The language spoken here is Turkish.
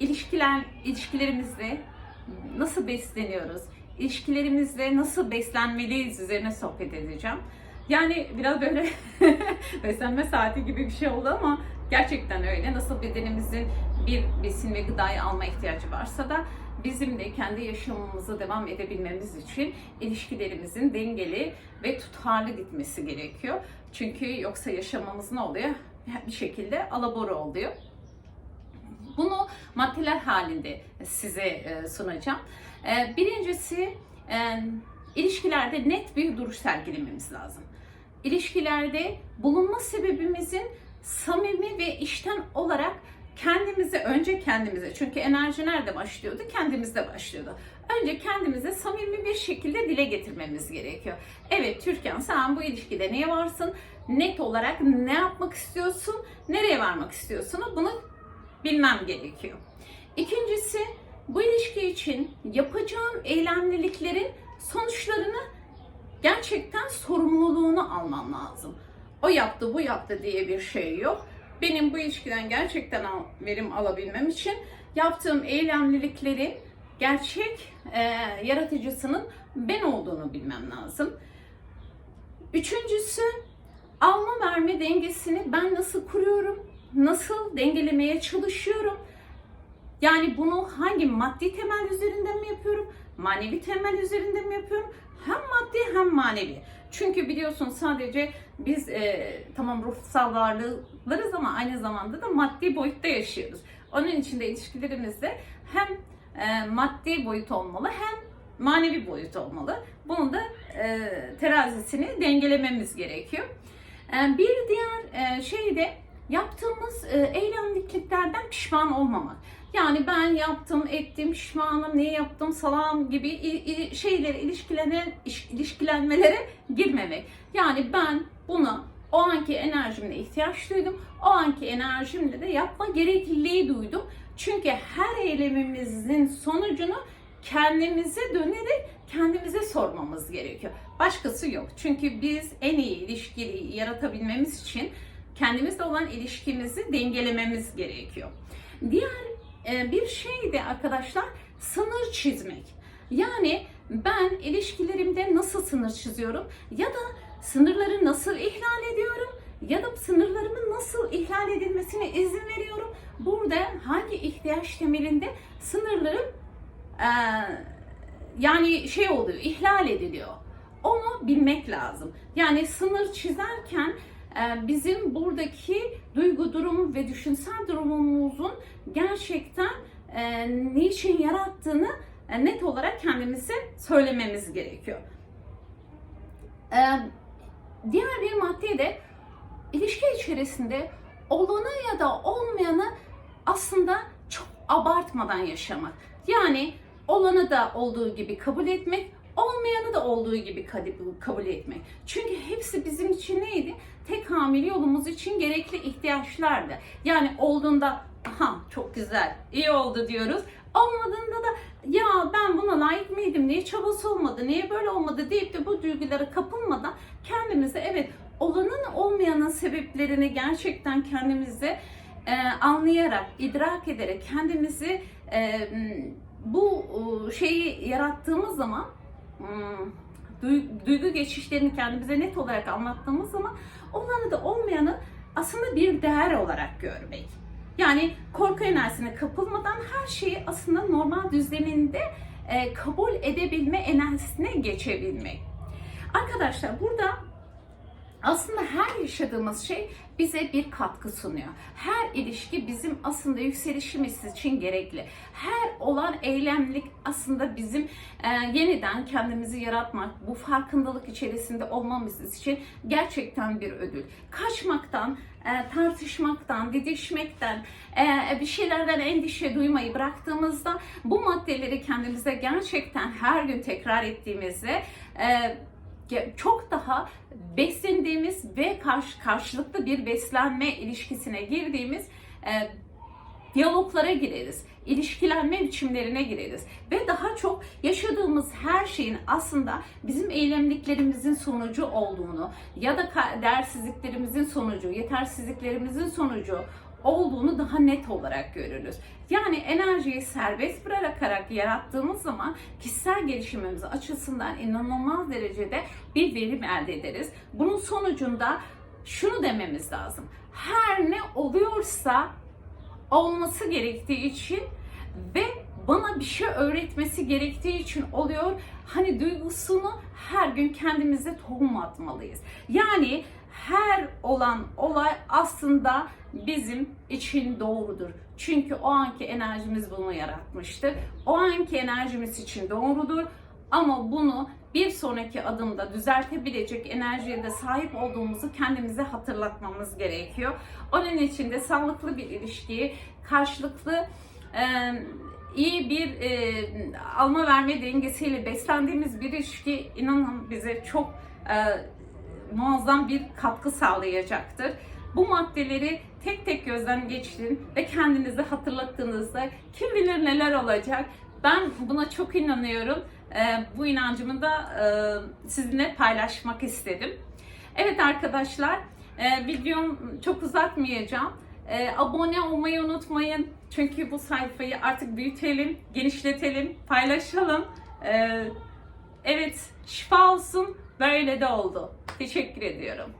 ilişkiler ilişkilerimizde nasıl besleniyoruz? İlişkilerimizde nasıl beslenmeliyiz üzerine sohbet edeceğim. Yani biraz böyle beslenme saati gibi bir şey oldu ama gerçekten öyle. Nasıl bedenimizin bir besin ve gıdayı alma ihtiyacı varsa da bizim de kendi yaşamımıza devam edebilmemiz için ilişkilerimizin dengeli ve tutarlı gitmesi gerekiyor. Çünkü yoksa yaşamamız ne oluyor? Bir şekilde alabora oluyor. Maddeler halinde size e, sunacağım. E, Birincisi e, ilişkilerde net bir duruş sergilememiz lazım. İlişkilerde bulunma sebebimizin samimi ve işten olarak kendimize önce kendimize çünkü enerji nerede başlıyordu? Kendimizde başlıyordu. Önce kendimize samimi bir şekilde dile getirmemiz gerekiyor. Evet Türkan sen bu ilişkide neye varsın? Net olarak ne yapmak istiyorsun? Nereye varmak istiyorsun? Bunu bilmem gerekiyor. İkincisi bu ilişki için yapacağım eylemliliklerin sonuçlarını gerçekten sorumluluğunu almam lazım. O yaptı, bu yaptı diye bir şey yok. Benim bu ilişkiden gerçekten verim alabilmem için yaptığım eylemliliklerin gerçek e, yaratıcısının ben olduğunu bilmem lazım. Üçüncüsü alma verme dengesini ben nasıl kuruyorum? Nasıl dengelemeye çalışıyorum? Yani bunu hangi maddi temel üzerinden mi yapıyorum? Manevi temel üzerinden mi yapıyorum? Hem maddi hem manevi. Çünkü biliyorsun sadece biz e, tamam ruhsal varlıklarız ama aynı zamanda da maddi boyutta yaşıyoruz. Onun için de ilişkilerimizde hem e, maddi boyut olmalı hem manevi boyut olmalı. Bunun da e, terazisini dengelememiz gerekiyor. E, bir diğer e, şey de yaptığımız e, eylemliklerden pişman olmamak. Yani ben yaptım, ettim, pişmanım, ne yaptım, salam gibi i- i- şeylere, ilişkilene, iş- ilişkilenmelere girmemek. Yani ben buna o anki enerjimle ihtiyaç duydum. O anki enerjimle de yapma gerekliliği duydum. Çünkü her eylemimizin sonucunu kendimize dönerek kendimize sormamız gerekiyor. Başkası yok. Çünkü biz en iyi ilişkiyi yaratabilmemiz için kendimizle olan ilişkimizi dengelememiz gerekiyor. Diğer bir şey de arkadaşlar sınır çizmek. Yani ben ilişkilerimde nasıl sınır çiziyorum ya da sınırları nasıl ihlal ediyorum ya da sınırlarımın nasıl ihlal edilmesine izin veriyorum. Burada hangi ihtiyaç temelinde sınırlarım e, yani şey oluyor, ihlal ediliyor. Onu bilmek lazım. Yani sınır çizerken bizim buradaki duygu durumu ve düşünsel durumumuzun gerçekten e, niçin yarattığını e, net olarak kendimize söylememiz gerekiyor. E, diğer bir madde de ilişki içerisinde olanı ya da olmayanı aslında çok abartmadan yaşamak. Yani olanı da olduğu gibi kabul etmek, olmayanı da olduğu gibi kabul etmek. Çünkü hepsi bizim için neydi? Tek hamile yolumuz için gerekli ihtiyaçlardı. Yani olduğunda aha çok güzel, iyi oldu diyoruz. Olmadığında da ya ben buna layık mıydım, niye çabası olmadı, niye böyle olmadı deyip de bu duygulara kapılmadan kendimize evet olanın olmayanın sebeplerini gerçekten kendimize e, anlayarak, idrak ederek kendimizi e, bu şeyi yarattığımız zaman duygu geçişlerini kendimize net olarak anlattığımız zaman olanı da olmayanı aslında bir değer olarak görmek. Yani korku enerjisine kapılmadan her şeyi aslında normal düzleminde e, kabul edebilme enerjisine geçebilmek. Arkadaşlar burada aslında her yaşadığımız şey bize bir katkı sunuyor. Her ilişki bizim aslında yükselişimiz için gerekli. Her olan eylemlik aslında bizim e, yeniden kendimizi yaratmak, bu farkındalık içerisinde olmamız için gerçekten bir ödül. Kaçmaktan, e, tartışmaktan, didişmekten, e, bir şeylerden endişe duymayı bıraktığımızda bu maddeleri kendimize gerçekten her gün tekrar ettiğimizde e, çok daha beslendiğimiz ve karşı, karşılıklı bir beslenme ilişkisine girdiğimiz e, diyaloglara gireriz, ilişkilenme biçimlerine gireriz. Ve daha çok yaşadığımız her şeyin aslında bizim eylemliklerimizin sonucu olduğunu ya da değersizliklerimizin sonucu, yetersizliklerimizin sonucu olduğunu daha net olarak görürüz. Yani enerjiyi serbest bırakarak yarattığımız zaman kişisel gelişimimiz açısından inanılmaz derecede bir verim elde ederiz. Bunun sonucunda şunu dememiz lazım. Her ne oluyorsa olması gerektiği için ve bana bir şey öğretmesi gerektiği için oluyor. Hani duygusunu her gün kendimize tohum atmalıyız. Yani her olan olay aslında bizim için doğrudur. Çünkü o anki enerjimiz bunu yaratmıştır. O anki enerjimiz için doğrudur. Ama bunu bir sonraki adımda düzeltebilecek enerjiye de sahip olduğumuzu kendimize hatırlatmamız gerekiyor. Onun için de sağlıklı bir ilişkiyi karşılıklı e, iyi bir e, alma verme dengesiyle beslendiğimiz bir ilişki inanın bize çok e, muazzam bir katkı sağlayacaktır. Bu maddeleri tek tek gözden geçirin ve kendinize hatırlattığınızda kim bilir neler olacak. Ben buna çok inanıyorum. E, bu inancımı da e, sizinle paylaşmak istedim. Evet arkadaşlar, e, videom çok uzatmayacağım. E, abone olmayı unutmayın. Çünkü bu sayfayı artık büyütelim, genişletelim, paylaşalım. E, evet, şifa olsun. Böyle de oldu. Teşekkür ediyorum.